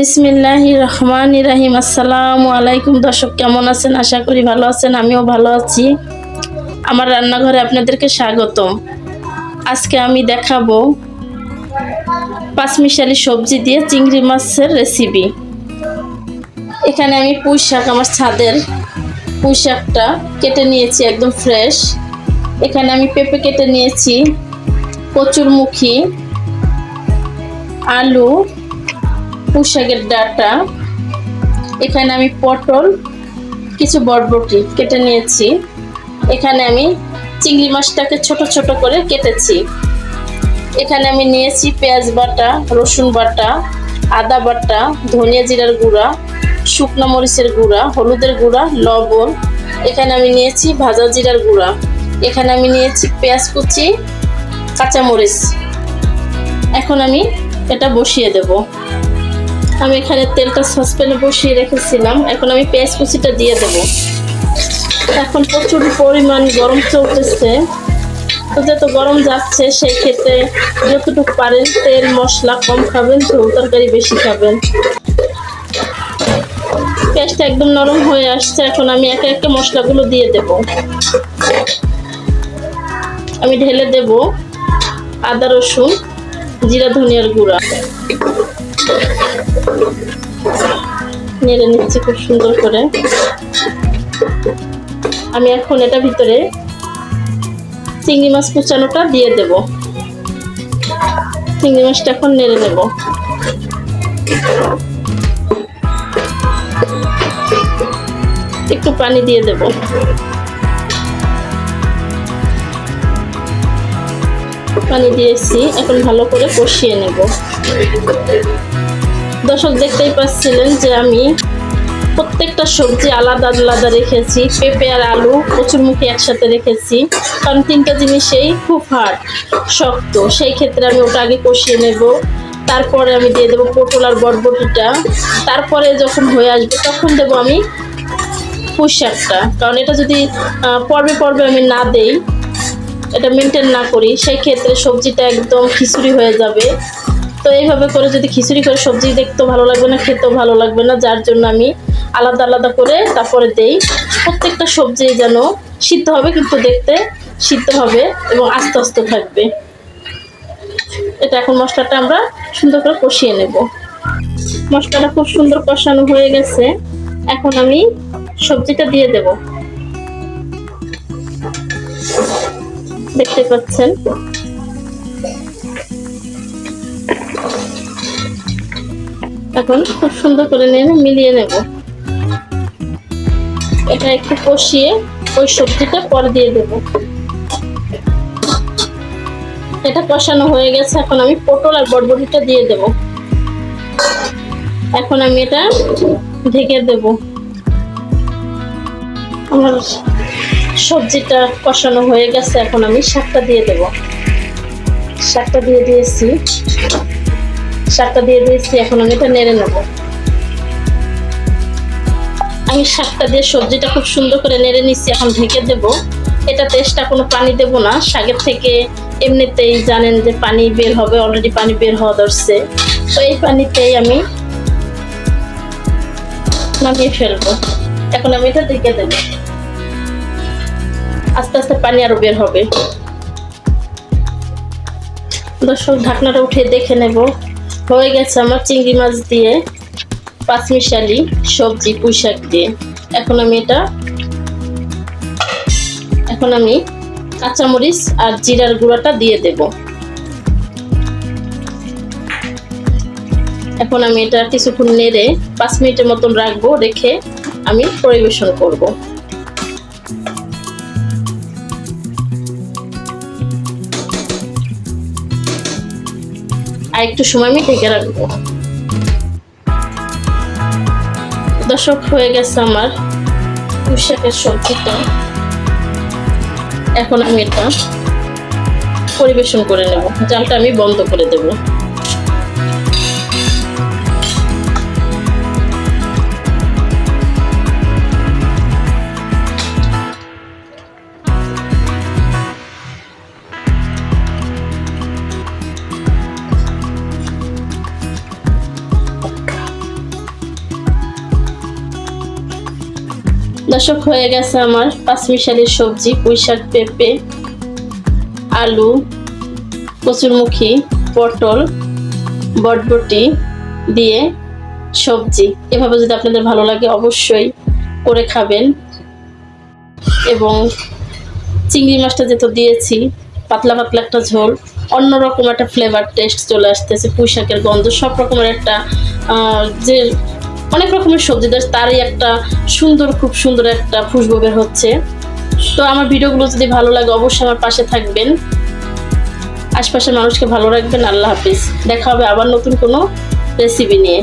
বিসমিল্লাহি রহমান রাহিম আসসালামু আলাইকুম। দর্শক, কেমন আছেন? আশা করি ভালো আছেন, আমিও ভালো আছি। আমার রান্নাঘরে আপনাদেরকে স্বাগত আজকে আমি দেখাবো পাঁচমিশালি সবজি দিয়ে চিংড়ি মাছের রেসিপি এখানে আমি পুঁই শাক, আমার ছাদের পুঁই শাকটা কেটে নিয়েছি একদম ফ্রেশ এখানে আমি পেঁপে কেটে নিয়েছি, কচুরমুখী, আলু পুঁশাকের ডাটা। এখানে আমি পটল, কিছু বরবটি কেটে নিয়েছি। এখানে আমি চিংড়ি মাছটাকে ছোট ছোট করে কেটেছি। এখানে আমি নিয়েছি পেঁয়াজ বাটা, রসুন বাটা, আদা বাটা, ধনিয়া জিরার গুঁড়া, শুকনো মরিচের গুঁড়া, হলুদের গুঁড়া, লবণ। এখানে আমি নিয়েছি ভাজা জিরার গুঁড়া। এখানে আমি নিয়েছি পেঁয়াজ কুচি, কাঁচামরিচ। এখন আমি এটা বসিয়ে দেবো। আমি এখানে তেলটা সসপ্যানে বসিয়ে রেখেছিলাম। এখন আমি পেঁয়াজ কুচিটা দিয়ে দেব। এখন প্রচুর পরিমাণ গরম চলতেছে। তো যত গরম যাচ্ছে, সেই ক্ষেত্রে যতটুকু পারেন তেল, মশলা কম খাবেন, ঝোল তরকারি বেশি খাবেন। পেঁয়াজটা একদম নরম হয়ে আসছে, এখন আমি একে একে মশলাগুলো দিয়ে দেব। আমি ঢেলে দেব আদা রসুন, জিরা ধনিয়ার গুঁড়া। নেড়ে নিচ্ছি খুব সুন্দর করে। আমি এখন এটা ভিতরে চিংড়ি মাছ কুচানোটা দিয়ে দেব। চিংড়ি মাছটা এখন নেড়ে নেব। একটু পানি দিয়ে দেব। পানি দিয়েছি, এখন ভালো করে কষিয়ে নেব। দর্শক দেখতেই পাচ্ছিলেন যে আমি প্রত্যেকটা সবজি আলাদা আলাদা রেখেছি, পেঁপে আর আলু কচুরমুখী একসাথে রেখেছি। কারণ তিনটা জিনিসেই খুব হার্ড শক্ত। সেই ক্ষেত্রে আমি ওটা আগে কষিয়ে নেব। তারপরে আমি দিয়ে দেবো পটল আর বটবটিটা তারপরে যখন হয়ে আসবে তখন দেবো আমি পুঁই শাকটা। কারণ এটা যদি পর্বে পর্বে আমি না দেই, এটা মেনটেন না করি, সেই ক্ষেত্রে সবজিটা একদম খিচুড়ি হয়ে যাবে। তো এইভাবে করে যদি খিচুড়ি করে সবজি দেখতেও ভালো লাগবে না, খেতেও ভালো লাগবে না, যার জন্য আমি আলাদা আলাদা করে তারপরে দেই। প্রত্যেকটা সবজি যেন সিদ্ধ হবে, কিন্তু দেখতে সিদ্ধ হবে এবং আস্তে আস্তে থাকবে। এটা এখন মশলাটা আমরা সুন্দর করে কষিয়ে নেব। মশলাটা খুব সুন্দর কষানো হয়ে গেছে। এখন আমি সবজিটা দিয়ে দেব। দেখতে পাচ্ছেন? এখন খুব সুন্দর করে নিয়ে মিলিয়ে নেব। এটা একটু কষিয়ে ওই সবজিটা পরে দিয়ে দেব। এটা কষানো হয়ে গেছে, এখন আমি পটল আর বটবটিটা দিয়ে দেব। এখন আমি এটা ঢেকে দেব। আমার সবজিটা কষানো হয়ে গেছে, এখন আমি শাকটা দিয়ে দেব। শাকটা দিয়ে দিয়েছি। শাকটা দিয়ে দিয়েছি, এখন আমি এটা নেড়ে নেব। আমি শাকটা দিয়ে সবজিটা খুব সুন্দর করে নেড়ে নিচ্ছি এখন ঢেকে দেব। এটা তেষ্টা কোনো পানি দেব না। শাকের থেকে এমনিতেই জানেন যে পানি বের হবে অলরেডি পানি বের হওয়া ধরছে। তো এই পানিতেই আমি নামিয়ে ফেলব। এখন আমি এটা ঢেকে দেব। আস্তে আস্তে পানি আরও বের হবে। দর্শক, ঢাকনাটা উঠিয়ে দেখে নেব। হয়ে গেছে আমার চিংড়ি মাছ দিয়ে, পাঁচমিশালি সবজি, পুঁই শাক দিয়ে। এখন আমি এটা, এখন আমি কাঁচামরিচ আর জিরার গুঁড়াটা দিয়ে দেব। এখন আমি এটা কিছুক্ষণ নেড়ে পাঁচ মিনিটের মতন রাখব, রেখে আমি পরিবেশন করব। একটু সময় আমি ঢেকে রাখব দর্শক, হয়ে গেছে আমার পুঁশাকের সবজিটা এখন আমি এটা পরিবেশন করে নেব। জালটা আমি বন্ধ করে দেব। দর্শক হয়ে গেছে আমার পাঁচমিশালি সবজি, পুঁই শাক, পেঁপে, আলু, কচুরমুখী, পটল, বটবটি দিয়ে সবজি। এভাবে যদি আপনাদের ভালো লাগে অবশ্যই করে খাবেন। এবং চিংড়ি মাছটা যেহেতু দিয়েছি, পাতলা পাতলা একটা ঝোল, অন্যরকম একটা ফ্লেভার টেস্ট চলে আসতেছে, পুঁই শাকের গন্ধ সব রকমের একটা যে অনেক রকমের সবজি দেয় তারই একটা সুন্দর, খুব সুন্দর একটা খুশবো বের হচ্ছে। তো আমার ভিডিওগুলো যদি ভালো লাগে, অবশ্যই আমার পাশে থাকবেন। আশপাশের মানুষকে ভালো রাখবেন, আল্লাহ হাফিজ। দেখা হবে আবার নতুন কোনো রেসিপি নিয়ে।